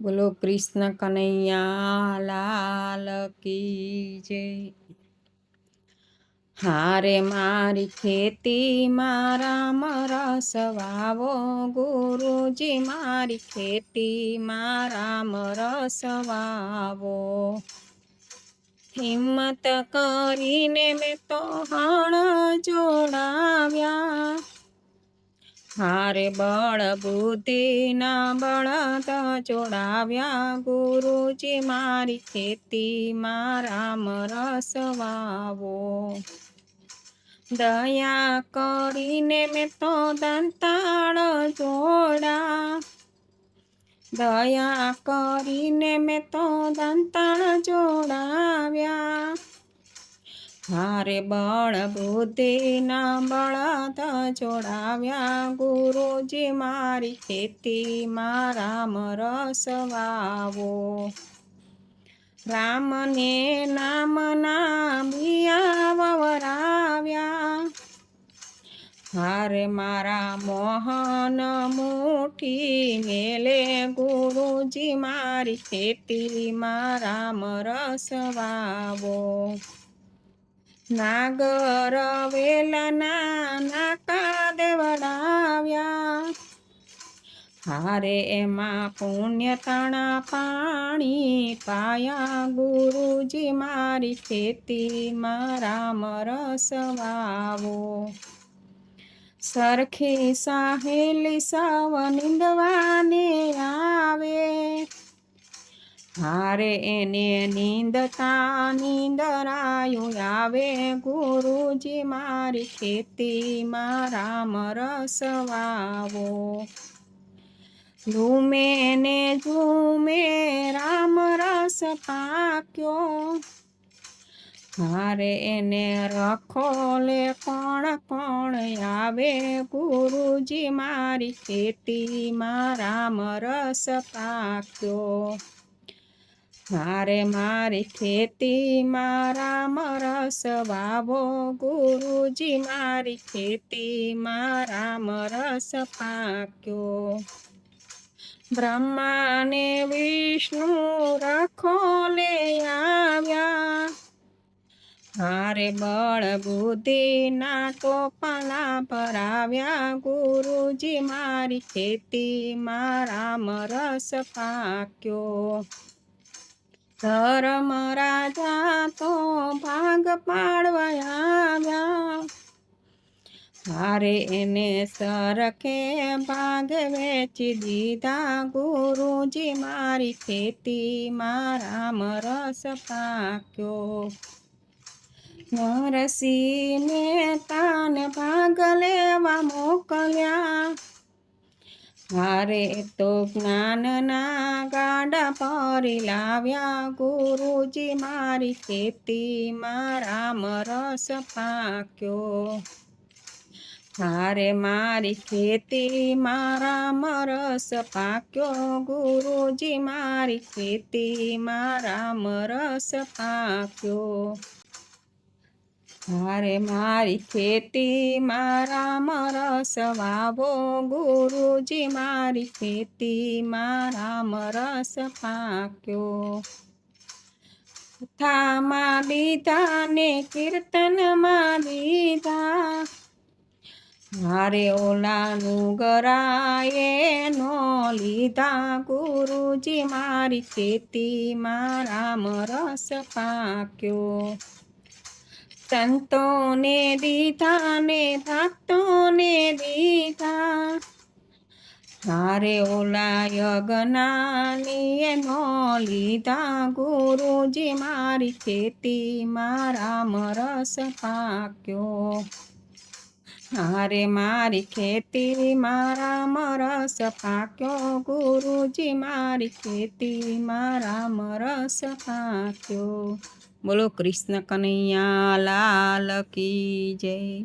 બોલો કૃષ્ણ કનૈયા લાલ કી જય. હારે મારી ખેતી મારા મરસ વાવો, ગુરુજી મારી ખેતી મારા મરસ વાવો. હિંમત કરીને મેં તો હણ જોડાવ્યા હારે બળ બુદ્ધિના બળદ જોડાવ્યા ગુરુજી, મારી ખેતી મારા મરસ વાવો. દયા કરીને મેં તો દંતાળ જોડા. દયા કરીને મેં તો દંતાળ જોડાવ્યા. હારે બાળ બુદ્ધિના બળદ જોડાવ્યા ગુરુજી મારી ખેતી મારા મરસ વાવો. રામને નામના બિયા વવરાવ્યા હારે મારા મોહન મુઠી મેલે ગુરુજી મારી ખેતી મારા રસ વાવો. નાગર વેલના નાકા દેવડાવ્યા. હારે એમાં પુણ્ય તણા પાણી પાયા. ગુરુજી મારી ખેતી મારા મરસ વાવો. સરખી સાહેલી સાવ નિંદવાને હારે એને નીંદતા નીંદરાયું આવે ગુરુજી મારી ખેતી મારા રસવાવો ઝૂમે ને ઝૂમે રામ રસ પાક્યો. હારે એને રખો લે કોણ કોણ આવે ગુરુજી મારી ખેતી રામ રસ પાક્યો. મારે મારી ખેતી મારા મરસ વાવો, ગુરુજી મારી ખેતી મારા મરસ પાક્યો. બ્રહ્માને વિષ્ણુ રખો લે આવ્યા. હારે બળ બુદ્ધિના ટોપલા ભરાવ્યા. ગુરુજી મારી ખેતી મારા મરસ પાક્યો. ધર્મ રાજા તો ભાગ પાડવા હારે એને સરખે ભાગ વેચી દીધા. ગુરુજી મારી ખેતી મારા મરસ પાક્યો. નરસિંહ તાને ભાગ લેવા મોકલ્યા. હારે તો જ્ઞાનના ગાડા પરી લાવ્યા, ગુરુજી મારી ખેતી રામ રસ પાક્યો. હારે મારી ખેતી મારા રસ પાક્યો, ગુરુજી મારી ખેતી મારા રસ પાક્યો. હારે મારી ખેતી મારા મરસ વાવો, ગુરુજી મારી ખેતી મારા મરસ પાક્યો. કથામાં લીધા ને કીર્તનમાં બીધા મારે ઓલાનું ગરાએ નો લીધા. ગુરુજી મારી ખેતી મારા મરસ પાક્યો. સંતોને દીધા ને ભક્તોને દીધા. હારે ઓલા યજ્ઞાની લીધા. ગુરુજી મારી ખેતી, મારા મરસ પાક્યો. હારે મારી ખેતી, મારા મરસ પાક્યો. ગુરુજી, મારી ખેતી, મારા મરસ પાક્યો. બોલો કૃષ્ણ કનૈયા લાલ કી જય.